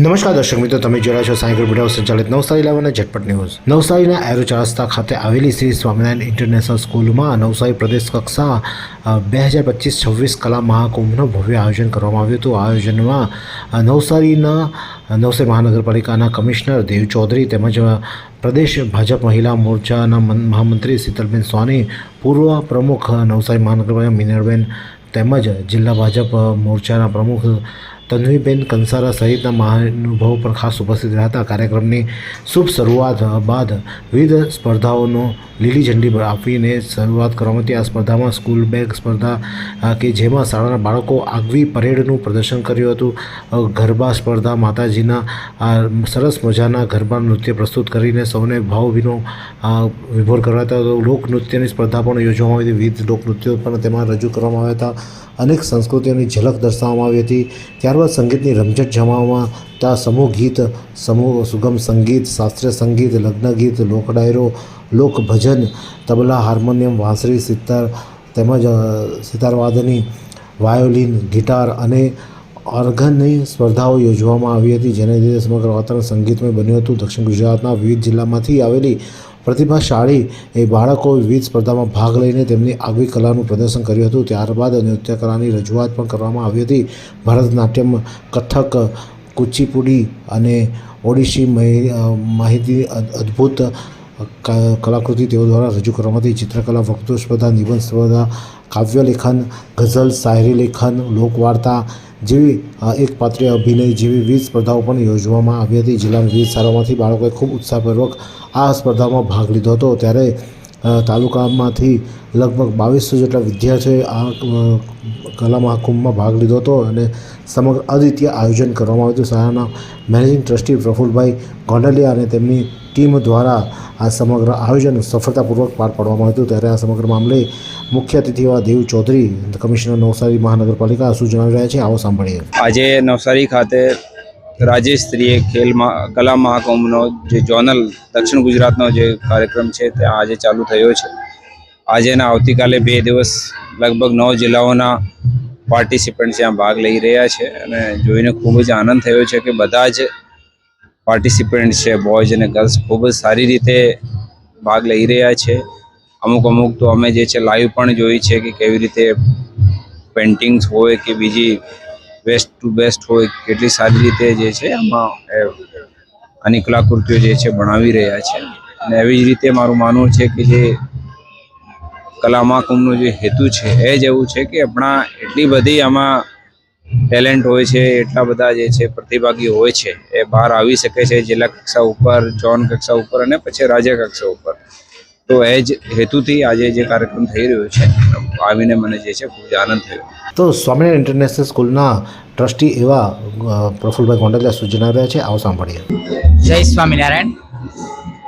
નમસ્કાર દર્શક મિત્રો, તમે જોયા છો સાયકલ મીડિયા સંચાલિત નવસારી લાવવાના ઝટપટ ન્યૂઝ. નવસારીના એરો રસ્તા ખાતે આવેલી શ્રી સ્વામિનારાયણ ઇન્ટરનેશનલ સ્કૂલમાં નવસારી પ્રદેશ કક્ષા બે હજાર પચીસ છવ્વીસ કલા મહાકુંભનું ભવ્ય આયોજન કરવામાં આવ્યું હતું. આયોજનમાં નવસારીના નવસારી મહાનગરપાલિકાના કમિશનર દેવ ચૌધરી તેમજ પ્રદેશ ભાજપ મહિલા મોરચાના મહામંત્રી શીતલબેન સ્વાની પૂર્વ પ્રમુખ નવસારી મહાનગરપાલિકા મિનરબેન તેમજ જિલ્લા ભાજપ મોરચાના પ્રમુખ તન્વીબેન કંસારા સહિતના મહાનુભાવો પણ ખાસ ઉપસ્થિત રહ્યા હતા કાર્યક્રમની શુભ શરૂઆત બાદ વિવિધ સ્પર્ધાઓનો લીલી ઝંડી આપીને શરૂઆત કરવામાં હતી. આ સ્પર્ધામાં સ્કૂલ બેગ સ્પર્ધા કે જેમાં શાળાના બાળકો આગવી પરેડનું પ્રદર્શન કર્યું હતું. ગરબા સ્પર્ધા, માતાજીના સરસ મજાના ગરબા નૃત્ય પ્રસ્તુત કરીને સૌને ભાવભીનો વિભોર કરવા હતા. લોકનૃત્યની સ્પર્ધા પણ યોજવામાં આવી હતી. વિવિધ લોકનૃત્યો પણ તેમાં રજૂ કરવામાં આવ્યા હતા. અનેક સંસ્કૃતિઓની ઝલક દર્શાવવામાં આવી હતી. ત્યારબાદ સંગીતની રમઝટ જમાવવામાં ત્યાં સમૂહ ગીત, સમૂહ સુગમ સંગીત, શાસ્ત્રીય સંગીત, લગ્ન ગીત, લોક ડાયરો, લોક ભજન, તબલા, હાર્મોનિયમ, વાંસળી, સિતાર તેમજ સિતારવાદની વાયોલિન, ગિટાર અને ઓર્ગનની સ્પર્ધાઓ યોજવામાં આવી હતી, જેને લીધે સમગ્ર વાતાવરણ સંગીતમય બન્યું હતું. દક્ષિણ ગુજરાતના વિવિધ જિલ્લામાંથી આવેલી પ્રતિભાશાળી એ બાળકો વિવિધ સ્પર્ધામાં ભાગ લઈને તેમની આગવી કલાનું પ્રદર્શન કર્યું હતું. ત્યારબાદ નૃત્ય કલાની રજૂઆત પણ કરવામાં આવી હતી. ભરતનાટ્યમ કથક, કુચીપુડી અને ઓડિશી માહિતી અદ્ભુત કલાકૃતિ તેઓ દ્વારા રજૂ કરવામાં હતી. ચિત્રકલા વક્તૃ સ્પર્ધા નિબંધ સ્પર્ધા કાવ્ય લેખન ગઝલ, શાયરી લેખન, લોકવાર્તા જેવી એક પાત્રીય અભિનય જેવી વિવિધ સ્પર્ધાઓ પણ યોજવામાં આવી હતી જિલ્લાની વિવિધ શાળાઓમાંથી બાળકોએ ખૂબ ઉત્સાહપૂર્વક આ સ્પર્ધામાં ભાગ લીધો હતો. ત્યારે તાલુકામાંથી લગભગ બાવીસો જેટલા વિદ્યાર્થીઓએ આ કલા મહાકુંભમાં ભાગ લીધો હતો અને સમગ્ર અદ્વિતીય આયોજન કરવામાં આવ્યું હતું. શાળાના મેનેજિંગ ટ્રસ્ટી પ્રફુલભાઈ ગોંડલિયા અને તેમની ટીમ દ્વારા આ સમગ્ર આયોજન સફળતાપૂર્વક પાર પાડવામાં આવ્યું હતું. ત્યારે આ સમગ્ર મામલે મુખ્ય અતિથિ એવા દેવ ચૌધરી, કમિશનર નવસારી મહાનગરપાલિકા શું જણાવી રહ્યા છે, આવો સાંભળીએ. આજે નવસારી ખાતે રાજ્ય સ્તરીય ખેલ મહા- કલા મહાકુંભનો જે જોનલ દક્ષિણ ગુજરાતનો જે કાર્યક્રમ છે તે આજે ચાલુ થયો છે. આજે ને આવતીકાલે બે દિવસ લગભગ નવ જિલ્લાઓના પાર્ટિસિપન્ટ ત્યાં ભાગ લઈ રહ્યા છે અને જોઈને ખૂબ જ આનંદ થયો છે કે બધા જ પાર્ટિસિપન્ટ છે બોયઝ અને ગર્લ્સ ખૂબ જ સારી રીતે ભાગ લઈ રહ્યા છે. અમુક અમુક તો અમે જે છે લાઈવ પણ જોઈ છે કે કેવી રીતે પેઇન્ટિંગ્સ હોય કે બીજી વેસ્ટ ટુ બેસ્ટ હોય, કેટલી સારી રીતે જે છે આમાં આની કલાકૃતિઓ જે છે બનાવી રહ્યા છે. અને એવી જ રીતે મારું માનવું છે કે જે કલા મહાકુંભનો જે હેતુ છે, એ જ એવું છે કે આપણા એટલી બધી આમાં ટેલેન્ટ હોય છે, એટલા બધા જે છે પ્રતિભાગી હોય છે, એ બહાર આવી શકે છે જિલ્લા કક્ષા ઉપર ઝોન કક્ષા ઉપર અને પછી રાજ્ય કક્ષા ઉપર. તો એ જ હેતુથી આજે જે કાર્યક્રમ થઈ રહ્યો છે આવીને મને જે છે ખૂબ જ આનંદ થયો. તો સ્વામિનારાયણ ઇન્ટરનેશનલ સ્કૂલના ટ્રસ્ટી એવા પ્રફુલભાઈ ગોંડલિયા સૂચના રહ્યા છે? આવો સાંભળીએ. જય સ્વામિનારાયણ.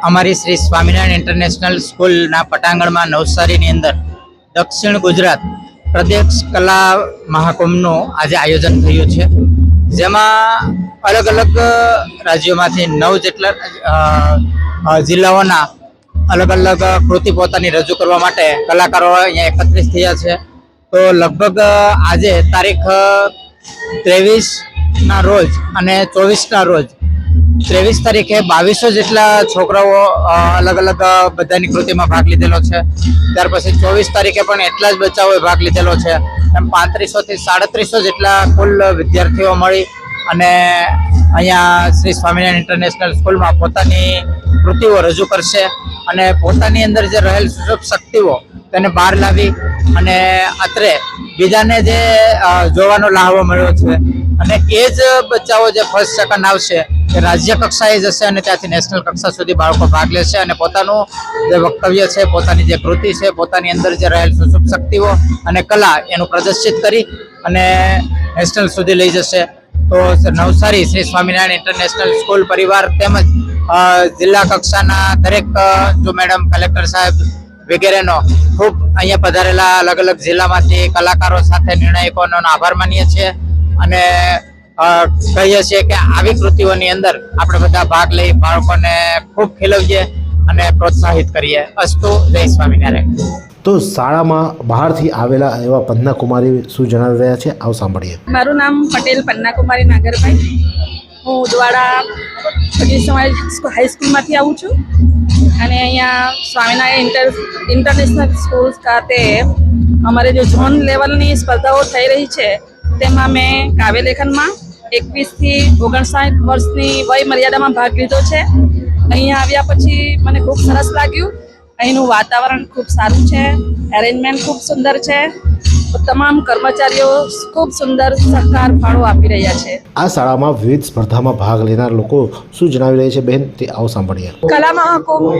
અમારી શ્રી સ્વામિનારાયણ ઇન્ટરનેશનલ સ્કૂલના પટાંગણમાં નવસારીની અંદર દક્ષિણ ગુજરાત પ્રદેશ કલા મહાકુંભનું આજે આયોજન થયું છે. જેમાં અલગ અલગ રાજ્યોમાંથી નવ જેટલા જિલ્લાઓના અલગ અલગ કૃતિ પોતાની રજૂ કરવા માટે કલાકારો અહીંયા એકત્રિત થયા છે. તો લગભગ આજે તારીખ ત્રેવીસ ના રોજ અને ચોવીસ ના રોજ, ત્રેવીસ તારીખે બાવીસો જેટલા છોકરાઓ અલગ અલગ બધાની કૃતિમાં ભાગ લીધેલો છે. ત્યાર પછી ચોવીસ તારીખે પણ એટલા જ બચ્ચાઓએ ભાગ લીધેલો છે. એમ પાંત્રીસો થી સાડત્રીસો જેટલા કુલ વિદ્યાર્થીઓ મળી અને અહીંયા શ્રી સ્વામિનારાયણ ઇન્ટરનેશનલ સ્કૂલમાં પોતાની કૃતિઓ રજૂ કરશે. અને પોતાની અંદર જે રહેલ સુષુપ્ત શક્તિઓ તેને બહાર લાવી અને અત્રે બીજાને જે જોવાનો લાહવો મળ્યો છે. અને એ જ બચ્ચાઓ જે ફર્સ્ટ સેકન્ડ આવશે એ રાજ્ય કક્ષાએ જશે અને ત્યાંથી નેશનલ કક્ષા સુધી બાળકો ભાગ લેશે અને પોતાનું જે વક્તવ્ય છે, પોતાની જે કૃતિ છે, પોતાની અંદર જે રહેલ સુષુપ્ત શક્તિઓ અને કલા એનું પ્રદર્શિત કરી અને નેશનલ સુધી લઈ જશે. તો નવસારી શ્રી સ્વામિનારાયણ ઇન્ટરનેશનલ સ્કૂલ પરિવાર તેમજ જિલ્લા કક્ષાના દરેક જો મેડમ કલેક્ટર સાહેબ વગેરેનો ખૂબ અહીંયા પધારેલા અલગ અલગ જિલ્લામાંથી કલાકારો સાથે નિર્ણાયકોનો આભાર માનીએ છીએ અને કહીએ છીએ કે આવી કૃતિઓની અંદર આપણે બધા ભાગ લઈ બાળકોને ખૂબ ખીલવીએ અને પ્રોત્સાહિત કરીએ. અસ્તુ જય સ્વામિનારાયણ. તો શાળામાં બહારથી આવેલા એવા પન્ના કુમારી શું જણાવી રહ્યા છે? આવું સાંભળીએ. મારું નામ પટેલ પન્નાકુમારી નાગરભાઈ. હું ઉદવાડા પચીસ સમાજ હાઈસ્કૂલમાંથી આવું છું. અને અહીંયા સ્વામિનારાયણ ઇન્ટર ઇન્ટરનેશનલ સ્કૂલ ખાતે અમારે જે ઝોન લેવલની સ્પર્ધાઓ થઈ રહી છે, તેમાં મેં કાવ્યલેખનમાં એકવીસથી ઓગણસાઠ વર્ષની વય મર્યાદામાં ભાગ લીધો છે. અહીંયા આવ્યા પછી મને ખૂબ સરસ લાગ્યું. અહીંનું વાતાવરણ ખૂબ સારું છે. એરેન્જમેન્ટ ખૂબ સુંદર છે. તમામ કર્મચારીઓ ખૂબ સુંદર સહકાર ફાળો આપી રહ્યા છે. આ શાળામાં વિવિધ સ્પર્ધામાં ભાગ લેનાર લોકો શું જણાવી રહ્યા છે? બહેન તે આવો સાંભળીએ. કલા મહાકુંભ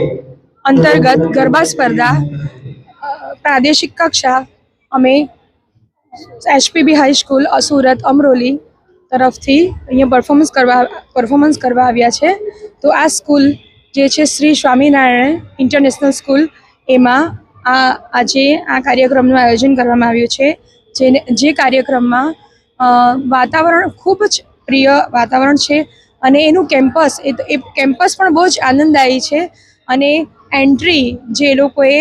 અંતર્ગત ગરબા સ્પર્ધા પ્રાદેશિક કક્ષા અમે એચપીબી હાઈસ્કૂલ સુરત અમરોલી તરફથી અહીંયા પરફોર્મન્સ કરવા પરફોર્મન્સ કરવા આવ્યા છે. તો આ સ્કૂલ જે છે શ્રી સ્વામિનારાયણ ઇન્ટરનેશનલ સ્કૂલ એમાં આ આજે આ કાર્યક્રમનું આયોજન કરવામાં આવ્યું છે. જેને જે કાર્યક્રમમાં વાતાવરણ ખૂબ જ પ્રિય વાતાવરણ છે અને એનું કેમ્પસ, એ એ કેમ્પસ પણ બહુ જ આનંદદાયી છે અને એન્ટ્રી જે લોકોએ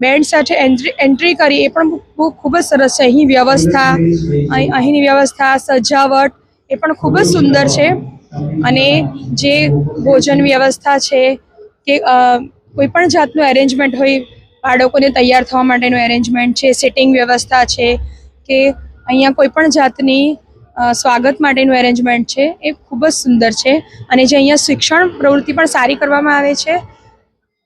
બેન્ડ સાથે એન્ટ્રી એન્ટ્રી કરી એ પણ બહુ ખૂબ જ સરસ છે. અહીં વ્યવસ્થા, અહીં, અહીંની વ્યવસ્થા, સજાવટ એ પણ ખૂબ જ સુંદર છે અને જે ભોજન વ્યવસ્થા છે કે કોઈ પણ જાતનું એરેન્જમેન્ટ હોય બાળકોને તૈયાર થવા માટેનું એરેન્જમેન્ટ છે સિટિંગ વ્યવસ્થા છે કે અહીંયા કોઈ પણ જાતની સ્વાગત માટેનું એરેન્જમેન્ટ છે, એ ખૂબ જ સુંદર છે. અને જે અહીંયા શિક્ષણ પ્રવૃત્તિ પણ સારી કરવામાં આવે છે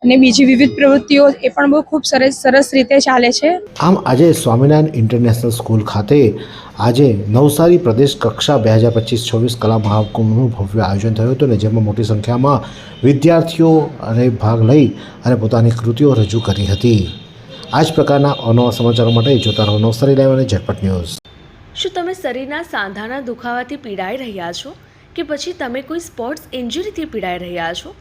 અને બીજી વિવિધ પ્રવૃત્તિઓ એ પણ બહુ ખૂબ સરસ સરસ રીતે ચાલે છે. આમ આજે સ્વામિનારાયણ ઇન્ટરનેશનલ સ્કૂલ ખાતે આજે નવસારી પ્રદેશ કક્ષા બે હજાર પચીસ છવ્વીસ કલા મહાકુંભનું ભવ્ય આયોજન થયું હતું અને જેમાં મોટી સંખ્યામાં વિદ્યાર્થીઓ અને ભાગ લઈ અને પોતાની કૃતિઓ રજૂ કરી હતી. આ જ પ્રકારના અનવા સમાચારો માટે જોતા રહો નવસારી લાઈવ અને ઝટપટ ન્યૂઝ. શું તમે શરીરના સાંધાના દુખાવાથી પીડાઈ રહ્યા છો? કે પછી તમે કોઈ સ્પોર્ટ્સ ઇન્જરીથી પીડાઈ રહ્યા છો?